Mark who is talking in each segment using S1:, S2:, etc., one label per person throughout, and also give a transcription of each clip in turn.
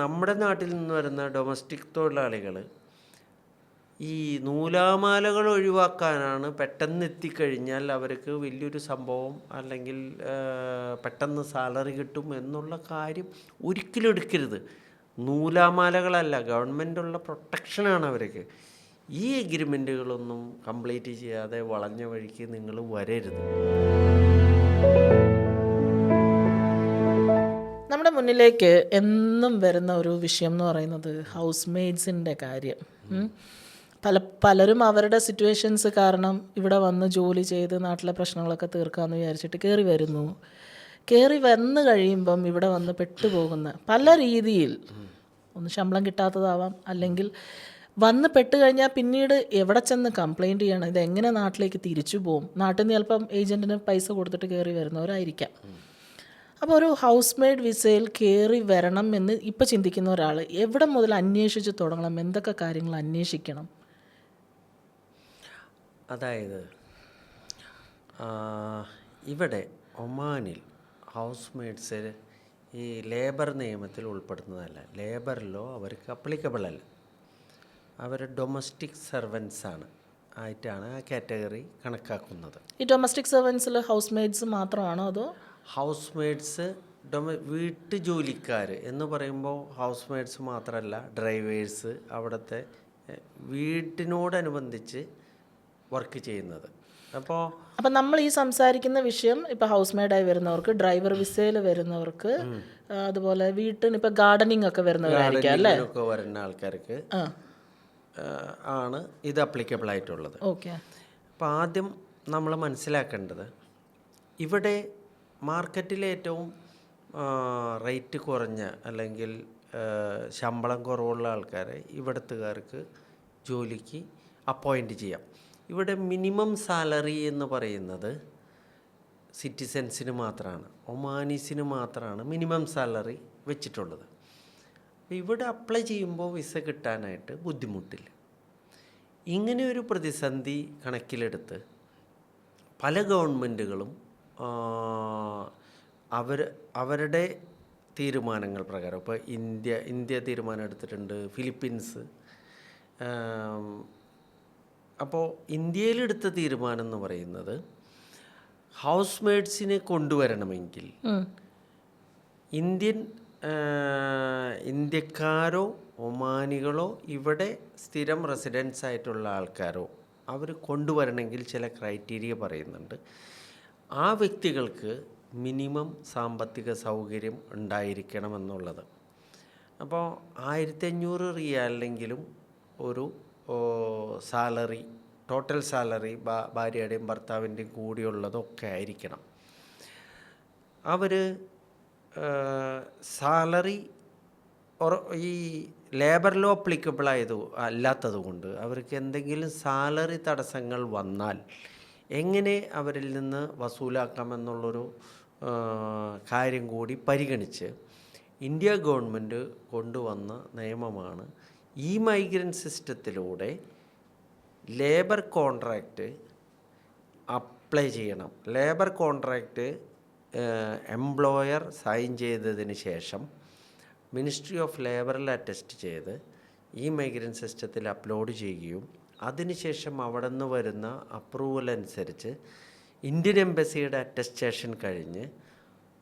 S1: നമ്മുടെ നാട്ടിൽ നിന്ന് വരുന്ന ഡൊമസ്റ്റിക് തൊഴിലാളികൾ ഈ നൂലാമാലകൾ ഒഴിവാക്കാനാണ് പെട്ടെന്ന് എത്തിക്കഴിഞ്ഞാൽ അവർക്ക് വലിയൊരു സംഭവം അല്ലെങ്കിൽ പെട്ടെന്ന് സാലറി കിട്ടും എന്നുള്ള കാര്യം ഒരിക്കലും എടുക്കരുത്. നൂലാമാലകളല്ല ഗവൺമെന്റുള്ള പ്രൊട്ടക്ഷനാണ് അവർക്ക്. ഈ എഗ്രിമെന്റുകളൊന്നും കംപ്ലീറ്റ് ചെയ്യാതെ വളഞ്ഞ വഴിക്ക് നിങ്ങൾ വരരുത്.
S2: മുന്നിലേക്ക് എന്നും വരുന്ന ഒരു വിഷയം എന്ന് പറയുന്നത് ഹൗസ് മെയ്ഡ്സിന്റെ കാര്യം പല പലരും അവരുടെ സിറ്റുവേഷൻസ് കാരണം ഇവിടെ വന്ന് ജോലി ചെയ്ത് നാട്ടിലെ പ്രശ്നങ്ങളൊക്കെ തീർക്കാമെന്ന് വിചാരിച്ചിട്ട് കയറി വരുന്നു. കയറി വന്നു കഴിയുമ്പം ഇവിടെ വന്ന് പെട്ടുപോകുന്ന പല രീതിയിൽ ഒന്ന് ശമ്പളം കിട്ടാത്തതാവാം. അല്ലെങ്കിൽ വന്ന് പെട്ട് കഴിഞ്ഞാൽ പിന്നീട് എവിടെ ചെന്ന് കംപ്ലൈന്റ് ചെയ്യണം? ഇതെങ്ങനെ നാട്ടിലേക്ക് തിരിച്ചു പോകും നാട്ടിൽ നിന്ന് ചിലപ്പം ഏജന്റിന് പൈസ കൊടുത്തിട്ട് കയറി വരുന്നവരായിരിക്കാം. അപ്പോൾ ഒരു ഹൗസ് മെയ്ഡ് വിസയിൽ കയറി വരണം എന്ന് ഇപ്പോൾ ചിന്തിക്കുന്ന ഒരാൾ എവിടെ മുതൽ അന്വേഷിച്ച് തുടങ്ങണം? എന്തൊക്കെ കാര്യങ്ങൾ അന്വേഷിക്കണം?
S1: അതായത് ഇവിടെ ഒമാനിൽ ഹൗസ് മെയ്ഡ്സ് ഈ ലേബർ നിയമത്തിൽ ഉൾപ്പെടുന്നതല്ല. ലേബറിലോ അവർക്ക് അപ്ലിക്കബിൾ അല്ല. അവർ ഡൊമസ്റ്റിക് സർവൻസ് ആണ്. ആയിട്ടാണ് ആ കാറ്റഗറി കണക്കാക്കുന്നത്.
S2: ഈ ഡൊമസ്റ്റിക് സർവൻസിൽ ഹൗസ് മെയ്ഡ്സ് മാത്രമാണോ അതോ
S1: ഹൗസ് മെയ്ഡ്സ് ഡൊമ വീട്ടു ജോലിക്കാർ എന്ന് പറയുമ്പോൾ ഹൗസ് മെയ്ഡ്സ് മാത്രമല്ല ഡ്രൈവേഴ്സ് അവിടുത്തെ വീട്ടിനോടനുബന്ധിച്ച് വർക്ക് ചെയ്യുന്നത്. അപ്പോൾ
S2: അപ്പം നമ്മൾ ഈ സംസാരിക്കുന്ന വിഷയം ഇപ്പം ഹൗസ് മെയ്ഡായി വരുന്നവർക്ക് ഡ്രൈവർ വിസയിൽ വരുന്നവർക്ക് അതുപോലെ വീട്ടിന് ഇപ്പം ഗാർഡനിങ് ഒക്കെ വരുന്നവരായിരിക്കും അല്ലേ?
S1: ഒക്കെ വരുന്ന ആൾക്കാർക്ക് ആണ് ഇത് അപ്ലിക്കബിൾ ആയിട്ടുള്ളത്.
S2: ഓക്കെ.
S1: അപ്പോൾ ആദ്യം നമ്മൾ മനസ്സിലാക്കേണ്ടത് ഇവിടെ മാർക്കറ്റിലെ ഏറ്റവും റേറ്റ് കുറഞ്ഞ അല്ലെങ്കിൽ ശമ്പളം കുറവുള്ള ആൾക്കാരെ ഇവിടത്തുകാർക്ക് ജോലിക്ക് അപ്പോയിന്റ് ചെയ്യാം. ഇവിടെ മിനിമം സാലറി എന്ന് പറയുന്നത് സിറ്റിസൻസിന് മാത്രമാണ് ഒമാനീസിന് മാത്രമാണ് മിനിമം സാലറി വെച്ചിട്ടുള്ളത്. ഇവിടെ അപ്ലൈ ചെയ്യുമ്പോൾ വിസ കിട്ടാനായിട്ട് ബുദ്ധിമുട്ടില്ല. ഇങ്ങനെ ഒരു പ്രതിസന്ധി കണക്കിലെടുത്ത് പല ഗവൺമെന്റുകളും അവർ അവരുടെ തീരുമാനങ്ങൾ പ്രകാരം ഇപ്പോൾ ഇന്ത്യ ഇന്ത്യ തീരുമാനം എടുത്തിട്ടുണ്ട് ഫിലിപ്പീൻസ്. അപ്പോൾ ഇന്ത്യയിലെടുത്ത തീരുമാനം എന്ന് പറയുന്നത് ഹൗസ് മെയ്ഡ്സിനെ കൊണ്ടുവരണമെങ്കിൽ ഇന്ത്യൻ ഇന്ത്യക്കാരോ ഒമാനികളോ ഇവിടെ സ്ഥിരം റെസിഡൻസ് ആയിട്ടുള്ള ആൾക്കാരോ അവർ കൊണ്ടുവരണമെങ്കിൽ ചില ക്രൈറ്റീരിയ പറയുന്നുണ്ട്. ആ വ്യക്തികൾക്ക് മിനിമം സാമ്പത്തിക സൗകര്യം ഉണ്ടായിരിക്കണമെന്നുള്ളത്. അപ്പോൾ ആയിരത്തി അഞ്ഞൂറ് റിയാലെങ്കിലും ഒരു സാലറി ടോട്ടൽ സാലറി ഭാര്യയുടെയും ഭർത്താവിന്റെയും കൂടിയുള്ളതൊക്കെ ആയിരിക്കണം. അവർ സാലറി ഈ ലേബർ ലോ അപ്ലിക്കബിൾ ആയത് അല്ലാത്തത് കൊണ്ട് അവർക്ക് എന്തെങ്കിലും സാലറി തടസ്സങ്ങൾ വന്നാൽ എങ്ങനെ അവരിൽ നിന്ന് വസൂലാക്കാമെന്നുള്ളൊരു കാര്യം കൂടി പരിഗണിച്ച് ഇന്ത്യ ഗവൺമെന്റ് കൊണ്ടുവന്ന നിയമമാണ് ഈ മൈഗ്രന്റ് സിസ്റ്റത്തിലൂടെ ലേബർ കോൺട്രാക്റ്റ് അപ്ലൈ ചെയ്യണം. ലേബർ കോൺട്രാക്റ്റ് എംപ്ലോയർ സൈൻ ചെയ്തതിന് ശേഷം മിനിസ്ട്രി ഓഫ് ലേബറിൽ അറ്റസ്റ്റ് ചെയ്ത് ഈ മൈഗ്രന്റ് സിസ്റ്റത്തിൽ അപ്ലോഡ് ചെയ്യുകയും അതിനുശേഷം അവിടെ നിന്ന് വരുന്ന അപ്രൂവൽ അനുസരിച്ച് ഇന്ത്യൻ എംബസിയുടെ അറ്റസ്റ്റേഷൻ കഴിഞ്ഞ്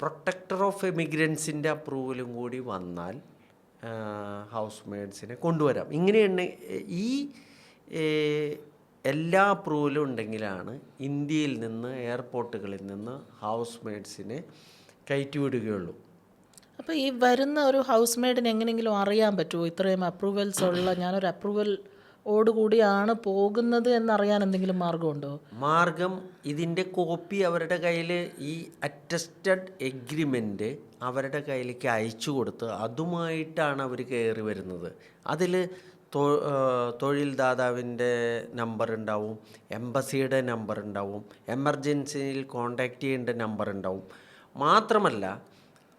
S1: പ്രൊട്ടക്ടർ ഓഫ് എമിഗ്രൻസിന്റെ അപ്രൂവലും കൂടി വന്നാൽ ഹൗസ് മെയ്ഡ്സിനെ കൊണ്ടുവരാം. ഇങ്ങനെയാണ് ഈ എല്ലാ അപ്രൂവലും ഉണ്ടെങ്കിലാണ് ഇന്ത്യയിൽ നിന്ന് എയർപോർട്ടുകളിൽ നിന്ന് ഹൗസ് മെയ്ഡ്സിനെ കയറ്റിവിടുകയുള്ളൂ.
S2: അപ്പോൾ ഈ വരുന്ന ഒരു ഹൗസ് മെയ്ഡിന് എങ്ങനെയെങ്കിലും അറിയാൻ പറ്റുമോ? ഇത്രയും അപ്രൂവൽസ് ഉള്ള ഞാനൊരു അപ്രൂവൽ ഓടുകൂടിയാണ് പോകുന്നത് എന്നറിയാൻ എന്തെങ്കിലും മാർഗമുണ്ടോ
S1: മാർഗം ഇതിന്റെ കോപ്പി അവരുടെ കയ്യിൽ ഈ അറ്റസ്റ്റഡ് എഗ്രിമെന്റ് അവരുടെ കയ്യിലേക്ക് അയച്ചു കൊടുത്ത് അതുമായിട്ടാണ് അവർ കയറി വരുന്നത്. അതിൽ തൊഴിൽ ദാതാവിന്റെ നമ്പർ ഉണ്ടാവും എംബസിയുടെ നമ്പർ ഉണ്ടാവും എമർജൻസിയിൽ കോണ്ടാക്ട് ചെയ്യേണ്ട നമ്പർ ഉണ്ടാവും. മാത്രമല്ല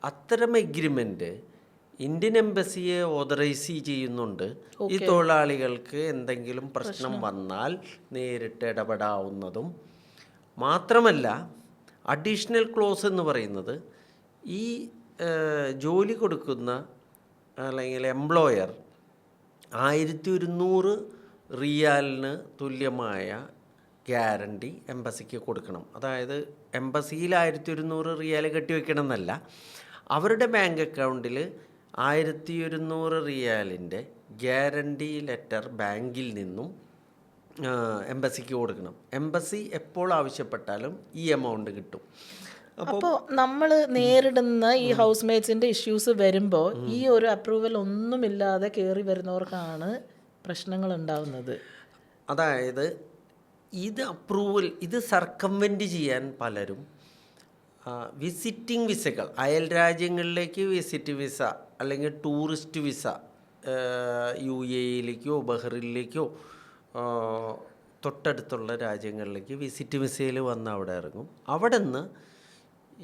S1: അത്തരം എഗ്രിമെന്റ് ഇന്ത്യൻ എംബസിയെ ഓതറൈസ് ചെയ്യുന്നുണ്ട്. ഈ തൊഴിലാളികൾക്ക് എന്തെങ്കിലും പ്രശ്നം വന്നാൽ നേരിട്ട് ഇടപെടാവുന്നതും മാത്രമല്ല അഡീഷണൽ ക്ലോസ് എന്ന് പറയുന്നത് ഈ ജോലി കൊടുക്കുന്ന അല്ലെങ്കിൽ എംപ്ലോയർ ആയിരത്തി ഒരുന്നൂറ് റിയാലിന് തുല്യമായ ഗ്യാരണ്ടി എംബസിക്ക് കൊടുക്കണം. അതായത് എംബസിയിൽ ആയിരത്തി ഒരുന്നൂറ് റിയാൽ കെട്ടിവെക്കണം എന്നല്ല അവരുടെ ബാങ്ക് അക്കൗണ്ടിൽ ആയിരത്തി ഒരുന്നൂറ് റിയാലിന്റെ ഗ്യാരണ്ടി ലെറ്റർ ബാങ്കിൽ നിന്നും എംബസിക്ക് കൊടുക്കണം. എംബസി എപ്പോൾ ആവശ്യപ്പെട്ടാലും ഈ എമൗണ്ട് കിട്ടും.
S2: അപ്പോൾ നമ്മൾ നേരിടുന്ന ഈ ഹൗസ് മേറ്റ്സിന്റെ ഇഷ്യൂസ് വരുമ്പോൾ ഈ ഒരു അപ്രൂവൽ ഒന്നുമില്ലാതെ കയറി വരുന്നവർക്കാണ് പ്രശ്നങ്ങൾ ഉണ്ടാവുന്നത്
S1: അതായത് ഇത് അപ്രൂവൽ ഇത് സർക്കംവെന്റ് ചെയ്യാൻ പലരും വിസിറ്റിംഗ് വിസകൾ അയൽ രാജ്യങ്ങളിലേക്ക് വിസിറ്റ് വിസ അല്ലെങ്കിൽ ടൂറിസ്റ്റ് വിസ യു എയിലേക്കോ ബഹ്റിനിലേക്കോ തൊട്ടടുത്തുള്ള രാജ്യങ്ങളിലേക്ക് വിസിറ്റ് വിസയിൽ വന്ന് അവിടെ ഇറങ്ങും. അവിടെ നിന്ന്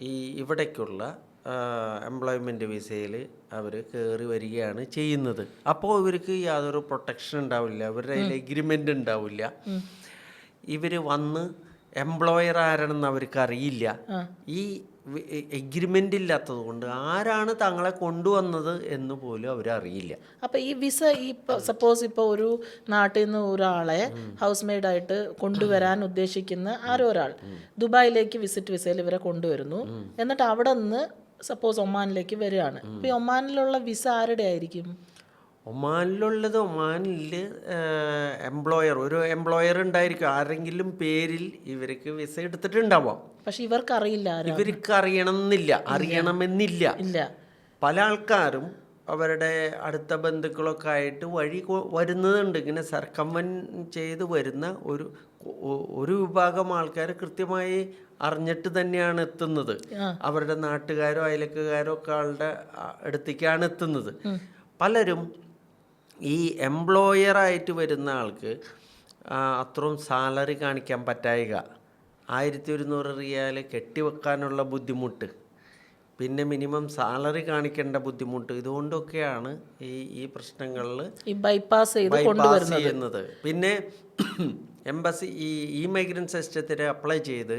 S1: ഈ ഇവിടേക്കുള്ള എംപ്ലോയ്മെന്റ് വിസയിൽ അവർ കയറി വരികയാണ് ചെയ്യുന്നത്. അപ്പോൾ ഇവർക്ക് യാതൊരു പ്രൊട്ടക്ഷൻ ഉണ്ടാവില്ല അവരുടെ അതിൽ എഗ്രിമെന്റ് ഉണ്ടാവില്ല. ഇവർ വന്ന് എംപ്ലോയർ ആരാണെന്ന് അവർക്ക് അറിയില്ല. ഈ എഗ്രിമെന്റ് ഇല്ലാത്തത് കൊണ്ട് ആരാണ് തങ്ങളെ കൊണ്ടുവന്നത് എന്ന് പോലും അവരറിയില്ല.
S2: അപ്പോൾ ഈ വിസ ഈ സപ്പോസ് ഇപ്പോൾ ഒരു നാട്ടിൽ നിന്ന് ഒരാളെ ഹൗസ് മെയ്ഡായിട്ട് കൊണ്ടുവരാൻ ഉദ്ദേശിക്കുന്ന ആരോ ഒരാൾ ദുബായിലേക്ക് വിസിറ്റ് വിസയിൽ ഇവരെ കൊണ്ടുവരുന്നു. എന്നിട്ട് അവിടെ നിന്ന് സപ്പോസ് ഒമാനിലേക്ക് വരികയാണ്. അപ്പോൾ ഈ ഒമാനിലുള്ള വിസ ആരുടെ ആയിരിക്കും?
S1: ഒമാനിലുള്ളത് ഒമാനിൽ എംപ്ലോയർ ഒരു എംപ്ലോയർ ഉണ്ടായിരിക്കും. ആരെങ്കിലും പേരിൽ ഇവർക്ക് വിസ എടുത്തിട്ടുണ്ടാവാം.
S2: പക്ഷെ ഇവർക്ക് അറിയില്ല
S1: ഇവർക്ക് അറിയണമെന്നില്ല അറിയണമെന്നില്ല.
S2: ഇല്ല.
S1: പല ആൾക്കാരും അവരുടെ അടുത്ത ബന്ധുക്കളൊക്കെ ആയിട്ട് വഴി വരുന്നതുണ്ട് ഇങ്ങനെ സർക്കമ്മൻ ചെയ്ത് വരുന്ന ഒരു ഒരു വിഭാഗം ആൾക്കാർ കൃത്യമായി അറിഞ്ഞിട്ട് തന്നെയാണ് എത്തുന്നത്. അവരുടെ നാട്ടുകാരോ അയലക്കുകാരോ ഒക്കെ ആളുടെ അടുത്തേക്കാണ് എത്തുന്നത്. പലരും ഈ എംപ്ലോയറായിട്ട് വരുന്ന ആൾക്ക് അത്രയും സാലറി കാണിക്കാൻ പറ്റായിക. ആയിരത്തി ഒരുന്നൂറ് റിയാൽ കെട്ടിവെക്കാനുള്ള ബുദ്ധിമുട്ട്. പിന്നെ മിനിമം സാലറി കാണിക്കേണ്ട ബുദ്ധിമുട്ട്. ഇതുകൊണ്ടൊക്കെയാണ് ഈ ഈ പ്രശ്നങ്ങളിൽ
S2: ഈ ബൈപ്പാസ്
S1: ബൈപ്പാസ് ചെയ്യുന്നത്. പിന്നെ എംബസി ഈ ഇ മൈഗ്രന്റ് സിസ്റ്റത്തിന് അപ്ലൈ ചെയ്ത്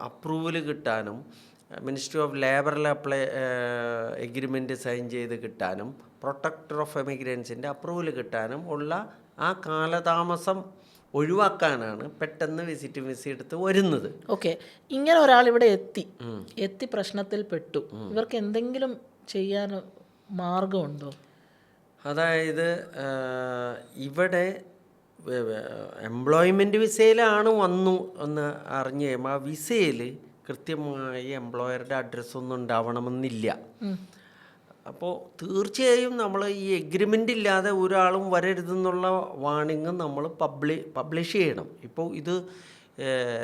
S1: അപ്രൂവൽ കിട്ടാനും മിനിസ്ട്രി ഓഫ് ലേബറിൽ അപ്ലൈ എഗ്രിമെന്റ് സൈൻ ചെയ്ത് കിട്ടാനും പ്രൊട്ടക്ടർ ഓഫ് എമിഗ്രൻസിന്റെ അപ്രൂവൽ കിട്ടാനും ഉള്ള ആ കാലതാമസം ഒഴിവാക്കാനാണ് പെട്ടെന്ന് വിസിറ്റ് വിസ എടുത്ത് വരുന്നത്.
S2: ഓക്കെ ഇങ്ങനെ ഒരാൾ ഇവിടെ എത്തി. എത്തി പ്രശ്നത്തിൽ പെട്ടു. ഇവർക്ക് എന്തെങ്കിലും ചെയ്യാൻ മാർഗമുണ്ടോ?
S1: അതായത് ഇവിടെ എംപ്ലോയ്മെന്റ് വിസയിലാണ് വന്നു എന്ന് അറിഞ്ഞ് കഴിയുമ്പോൾ ആ വിസയിൽ കൃത്യമായി എംപ്ലോയറുടെ അഡ്രസ്സൊന്നും ഉണ്ടാവണമെന്നില്ല. അപ്പോൾ തീർച്ചയായും നമ്മൾ ഈ എഗ്രിമെന്റ് ഇല്ലാതെ ഒരാളും വരരുതെന്നുള്ള വാണിംഗ് നമ്മൾ പബ്ലി പബ്ലിഷ് ചെയ്യണം. ഇപ്പോൾ ഇത്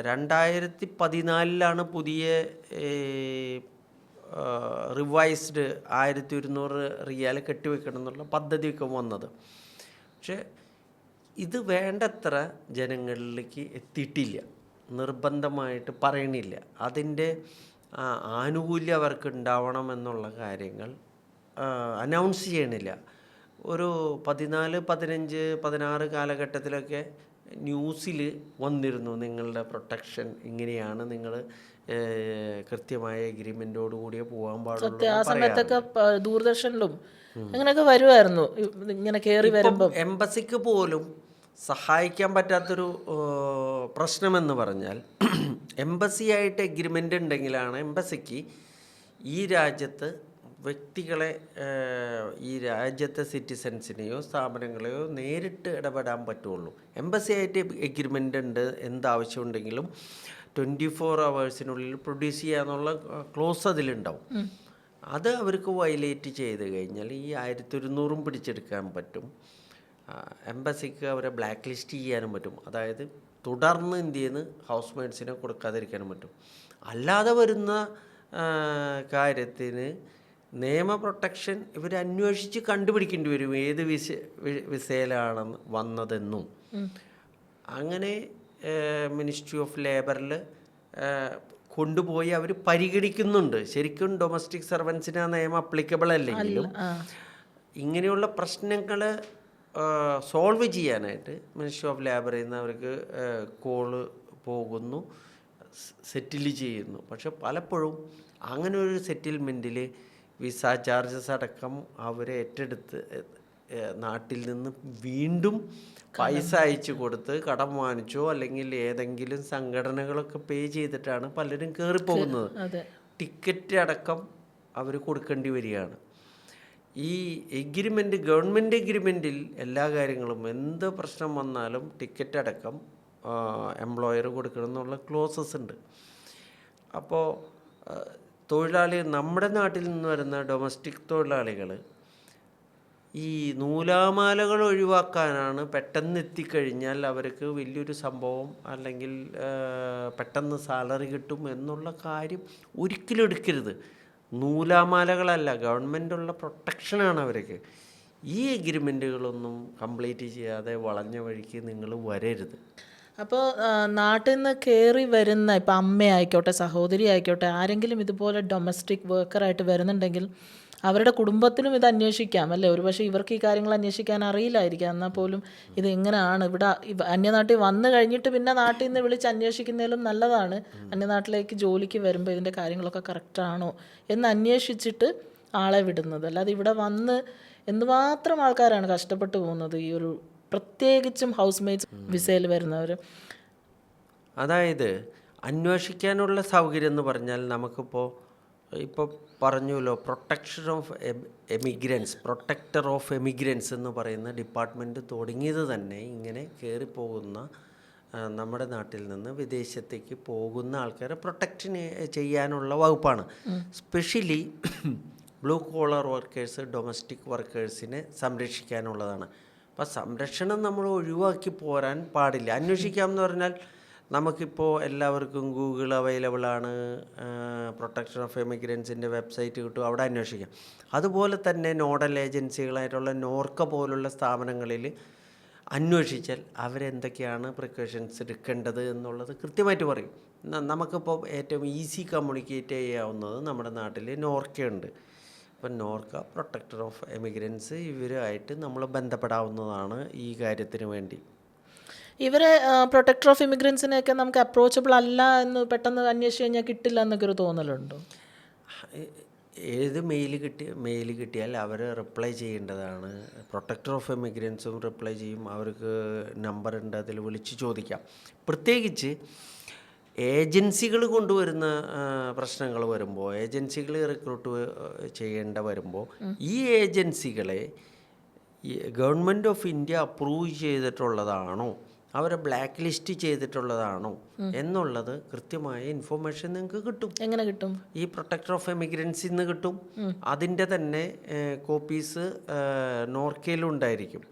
S1: രണ്ടായിരത്തി പതിനാലിലാണ് പുതിയ റിവൈസ്ഡ് ആയിരത്തി ഒരുന്നൂറ് റിയാൽ കെട്ടിവെക്കണം എന്നുള്ള പദ്ധതിയൊക്കെ വന്നത്. പക്ഷേ ഇത് വേണ്ടത്ര ജനങ്ങളിലേക്ക് എത്തിയിട്ടില്ല. നിർബന്ധമായിട്ട് പറയണില്ല. അതിന്റെ ആനുകൂല്യം അവർക്ക് ഉണ്ടാവണം എന്നുള്ള കാര്യങ്ങൾ അനൗൺസ് ചെയ്യണില്ല. ഒരു പതിനാല് പതിനഞ്ച് പതിനാറ് കാലഘട്ടത്തിലൊക്കെ ന്യൂസിൽ വന്നിരുന്നു നിങ്ങളുടെ പ്രൊട്ടക്ഷൻ ഇങ്ങനെയാണ് നിങ്ങൾ കൃത്യമായ എഗ്രിമെന്റോടു കൂടിയേ പോകാൻ പാടുള്ളൂ
S2: ആ സമയത്തൊക്കെ ദൂരദർശനിലും അങ്ങനെയൊക്കെ വരുമായിരുന്നു ഇങ്ങനെ കയറി വരുമ്പോൾ
S1: എംബസിക്ക് പോലും സഹായിക്കാൻ പറ്റാത്തൊരു പ്രശ്നമെന്ന് പറഞ്ഞാൽ എംബസിയായിട്ട് എഗ്രിമെന്റ് ഉണ്ടെങ്കിലാണ് എംബസിക്ക് ഈ രാജ്യത്ത് വ്യക്തികളെ ഈ രാജ്യത്തെ സിറ്റിസൻസിനെയോ സ്ഥാപനങ്ങളെയോ നേരിട്ട് ഇടപെടാൻ പറ്റുള്ളൂ. എംബസിയായിട്ട് എഗ്രിമെന്റ് ഉണ്ട് എന്താവശ്യമുണ്ടെങ്കിലും ട്വന്റി ഫോർ അവേഴ്സിനുള്ളിൽ പ്രൊഡ്യൂസ് ചെയ്യാന്നുള്ള ക്ലോസ് അതിലുണ്ടാവും. അത് അവർക്ക് വയലേറ്റ് ചെയ്ത് കഴിഞ്ഞാൽ ഈ ആയിരത്തി ഒരുന്നൂറും പിടിച്ചെടുക്കാൻ പറ്റും. എംബസിക്ക് അവരെ ബ്ലാക്ക് ലിസ്റ്റ് ചെയ്യാനും പറ്റും. അതായത് തുടർന്ന് ഇന്ത്യയിൽ നിന്ന് ഹൗസ് മെയ്ഡ്സിനെ കൊടുക്കാതിരിക്കാനും പറ്റും. അല്ലാതെ വരുന്ന കാര്യത്തിന് നിയമ പ്രൊട്ടക്ഷൻ ഇവർ അന്വേഷിച്ച് കണ്ടുപിടിക്കേണ്ടി വരും. ഏത് വിസ വിസയിലാണെന്ന് വന്നതെന്നും. അങ്ങനെ മിനിസ്ട്രി ഓഫ് ലേബറിൽ കൊണ്ടുപോയി അവർ പരിഗണിക്കുന്നുണ്ട്. ശരിക്കും ഡൊമസ്റ്റിക് സർവൻസിന് ആ നിയമം അപ്ലിക്കബിൾ അല്ലെങ്കിലും ഇങ്ങനെയുള്ള പ്രശ്നങ്ങൾ സോൾവ് ചെയ്യാനായിട്ട് മിനിസ്ട്രി ഓഫ് ലേബറിൽ നിന്ന് അവർക്ക് കോൾ പോകുന്നു സെറ്റിൽ ചെയ്യുന്നു. പക്ഷെ പലപ്പോഴും അങ്ങനെ ഒരു സെറ്റിൽമെന്റിൽ വിസ ചാർജസ് അടക്കം അവരെ ഏറ്റെടുത്ത് നാട്ടിൽ നിന്ന് വീണ്ടും പൈസ അയച്ചു കൊടുത്ത് കടം വാങ്ങിച്ചോ അല്ലെങ്കിൽ ഏതെങ്കിലും സംഘടനകളൊക്കെ പേ ചെയ്തിട്ടാണ് പലരും കയറിപ്പോകുന്നത് ടിക്കറ്റ് അടക്കം അവർ കൊടുക്കേണ്ടി വരികയാണ്. ഈ എഗ്രിമെന്റ് ഗവൺമെന്റ് എഗ്രിമെന്റിൽ എല്ലാ കാര്യങ്ങളും എന്ത് പ്രശ്നം വന്നാലും ടിക്കറ്റ് അടക്കം എംപ്ലോയർ കൊടുക്കണം എന്നുള്ള ക്ലോസസ് ഉണ്ട്. അപ്പോൾ തൊഴിലാളി നമ്മുടെ നാട്ടിൽ നിന്ന് വരുന്ന ഡൊമസ്റ്റിക് തൊഴിലാളികൾ ഈ നൂലാമാലകൾ ഒഴിവാക്കാനാണ് പെട്ടെന്ന് എത്തിക്കഴിഞ്ഞാൽ അവർക്ക് വലിയൊരു സംഭവം അല്ലെങ്കിൽ പെട്ടെന്ന് സാലറി കിട്ടും എന്നുള്ള കാര്യം ഒരിക്കലും എടുക്കരുത്. നൂലാമാലകളല്ല ഗവൺമെന്റുള്ള പ്രൊട്ടക്ഷനാണ് അവർക്ക് ഈ എഗ്രിമെന്റുകളൊന്നും കംപ്ലീറ്റ് ചെയ്യാതെ വളഞ്ഞ വഴിക്ക് നിങ്ങൾ വരരുത്.
S2: അപ്പോൾ നാട്ടിൽ നിന്ന് കയറി വരുന്ന ഇപ്പം അമ്മയായിക്കോട്ടെ സഹോദരി ആയിക്കോട്ടെ ആരെങ്കിലും ഇതുപോലെ ഡൊമസ്റ്റിക് വർക്കറായിട്ട് വരുന്നുണ്ടെങ്കിൽ അവരുടെ കുടുംബത്തിനും ഇത് അന്വേഷിക്കാം അല്ലേ? ഒരുപക്ഷെ ഇവർക്ക് ഈ കാര്യങ്ങൾ അന്വേഷിക്കാൻ അറിയില്ലായിരിക്കാം. എന്നാൽ പോലും ഇത് എങ്ങനെയാണ്? ഇവിടെ അന്യനാട്ടിൽ വന്നു കഴിഞ്ഞിട്ട് പിന്നെ നാട്ടിൽ നിന്ന് വിളിച്ച് അന്വേഷിക്കുന്നതിലും നല്ലതാണ്. അന്യനാട്ടിലേക്ക് ജോലിക്ക് വരുമ്പോൾ ഇതിന്റെ കാര്യങ്ങളൊക്കെ കറക്റ്റാണോ എന്ന് അന്വേഷിച്ചിട്ട് ആളെ വിടുന്നത്. അല്ലാതെ ഇവിടെ വന്ന് എന്തുമാത്രം ആൾക്കാരാണ് കഷ്ടപ്പെട്ട് പോകുന്നത്? ഈ ഒരു പ്രത്യേകിച്ചും ഹൗസ് മേറ്റ്സ് വിസയിൽ വരുന്നവർ
S1: അതായത് അന്വേഷിക്കാനുള്ള സൗകര്യം എന്ന് പറഞ്ഞാൽ നമുക്കിപ്പോൾ ഇപ്പോൾ പറഞ്ഞല്ലോ protection of emigrants protector of emigrants എന്ന് പറയുന്ന ഡിപ്പാർട്ട്മെന്റ് തുടങ്ങിയത് തന്നെ ഇങ്ങനെ കയറിപ്പോകുന്ന നമ്മുടെ നാട്ടിൽ നിന്ന് വിദേശത്തേക്ക് പോകുന്ന ആൾക്കാരെ പ്രൊട്ടക്ഷൻ ചെയ്യാനുള്ള വകുപ്പാണ്. Specially blue collar workers domestic വർക്കേഴ്സിനെ സംരക്ഷിക്കാനുള്ളതാണ്. അപ്പോൾ സംരക്ഷണം നമ്മൾ ഒഴിവാക്കി പോരാൻ പാടില്ല. അന്വേഷിക്കാം എന്ന് പറഞ്ഞാൽ നമുക്കിപ്പോൾ എല്ലാവർക്കും ഗൂഗിൾ അവൈലബിൾ ആണ്. പ്രൊട്ടക്ഷൻ ഓഫ് എമിഗ്രൻസിന്റെ വെബ്സൈറ്റ് കിട്ടും. അവിടെ അന്വേഷിക്കാം. അതുപോലെ തന്നെ നോഡൽ ഏജൻസികളായിട്ടുള്ള നോർക്ക പോലുള്ള സ്ഥാപനങ്ങളിൽ അന്വേഷിച്ചാൽ അവരെന്തൊക്കെയാണ് പ്രിക്കോഷൻസ് എടുക്കേണ്ടത് എന്നുള്ളത് കൃത്യമായിട്ട് പറയും. നമുക്കിപ്പോൾ ഏറ്റവും ഈസി കമ്മ്യൂണിക്കേറ്റ് ചെയ്യാവുന്നത് നമ്മുടെ നാട്ടിൽ നോർക്കയുണ്ട്. അപ്പം നോർക്ക പ്രൊട്ടക്ടർ ഓഫ് എമിഗ്രൻസ് ഇവരുമായിട്ട് നമ്മൾ ബന്ധപ്പെടാവുന്നതാണ് ഈ കാര്യത്തിന് വേണ്ടി.
S2: ഇവരെ പ്രൊട്ടക്ടർ ഓഫ് ഇമിഗ്രൻസിനെയൊക്കെ നമുക്ക് അപ്രോച്ചബിൾ അല്ല എന്ന് പെട്ടെന്ന് അന്വേഷിച്ച് കഴിഞ്ഞാൽ കിട്ടില്ല എന്നൊക്കെ ഒരു തോന്നലുണ്ടോ?
S1: ഏത് മെയിൽ കിട്ടി മെയിൽ കിട്ടിയാൽ അവർ റിപ്ലൈ ചെയ്യേണ്ടതാണ്. പ്രൊട്ടക്ടർ ഓഫ് എമിഗ്രൻസും റിപ്ലൈ ചെയ്യും. അവർക്ക് നമ്പർ ഉണ്ട് അതിൽ വിളിച്ച് ചോദിക്കാം. പ്രത്യേകിച്ച് ഏജൻസികൾ കൊണ്ടുവരുന്ന പ്രശ്നങ്ങൾ വരുമ്പോൾ ഏജൻസികൾ റിക്രൂട്ട് ചെയ്യേണ്ട വരുമ്പോൾ ഈ ഏജൻസികളെ ഗവൺമെന്റ് ഓഫ് ഇന്ത്യ അപ്രൂവ് ചെയ്തിട്ടുള്ളതാണോ? അവരെ ബ്ലാക്ക് ലിസ്റ്റ് ചെയ്തിട്ടുള്ളതാണോ എന്നുള്ളത് കൃത്യമായ ഇൻഫോർമേഷൻ നിങ്ങൾക്ക് കിട്ടും.
S2: എങ്ങനെ കിട്ടും?
S1: ഈ പ്രൊട്ടക്ടർ ഓഫ് എമിഗ്രൻസിൽ നിന്ന് കിട്ടും. അതിന്റെ തന്നെ കോപ്പീസ് നോർക്കയിലുണ്ടായിരിക്കും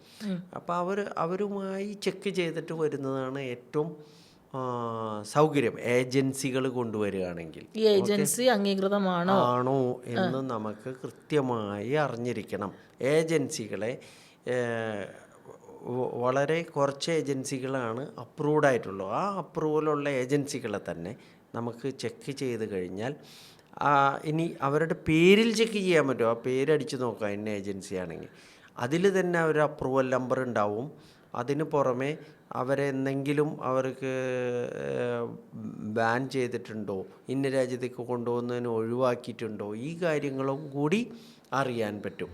S1: അപ്പോൾ അവർ അവരുമായി ചെക്ക് ചെയ്തിട്ട് വരുന്നതാണ് ഏറ്റവും സൗകര്യം. ഏജൻസികൾ കൊണ്ടുവരികയാണെങ്കിൽ.
S2: ഈ ഏജൻസി അംഗീകൃതമാണോ?
S1: ആണോ എന്ന് നമുക്ക് കൃത്യമായി അറിഞ്ഞിരിക്കണം. ഏജൻസികളെ വളരെ കുറച്ച് ഏജൻസികളാണ് അപ്രൂവ്ഡ് ആയിട്ടുള്ളൂ. ആ അപ്രൂവലുള്ള ഏജൻസികളെ തന്നെ നമുക്ക് ചെക്ക് ചെയ്ത് കഴിഞ്ഞാൽ ഇനി അവരുടെ പേരിൽ ചെക്ക് ചെയ്യാൻ പറ്റുമോ ആ പേരടിച്ച് നോക്കാം ഇന്ന ഏജൻസി ആണെങ്കിൽ. അതിൽ തന്നെ അവർ അപ്രൂവൽ നമ്പർ ഉണ്ടാവും. അതിന് പുറമെ അവരെന്തെങ്കിലും അവർക്ക് ബാൻ ചെയ്തിട്ടുണ്ടോ ഇന്ന രാജ്യത്തേക്ക് കൊണ്ടുപോകുന്നതിന് ഒഴിവാക്കിയിട്ടുണ്ടോ ഈ കാര്യങ്ങളും കൂടി അറിയാൻ പറ്റും.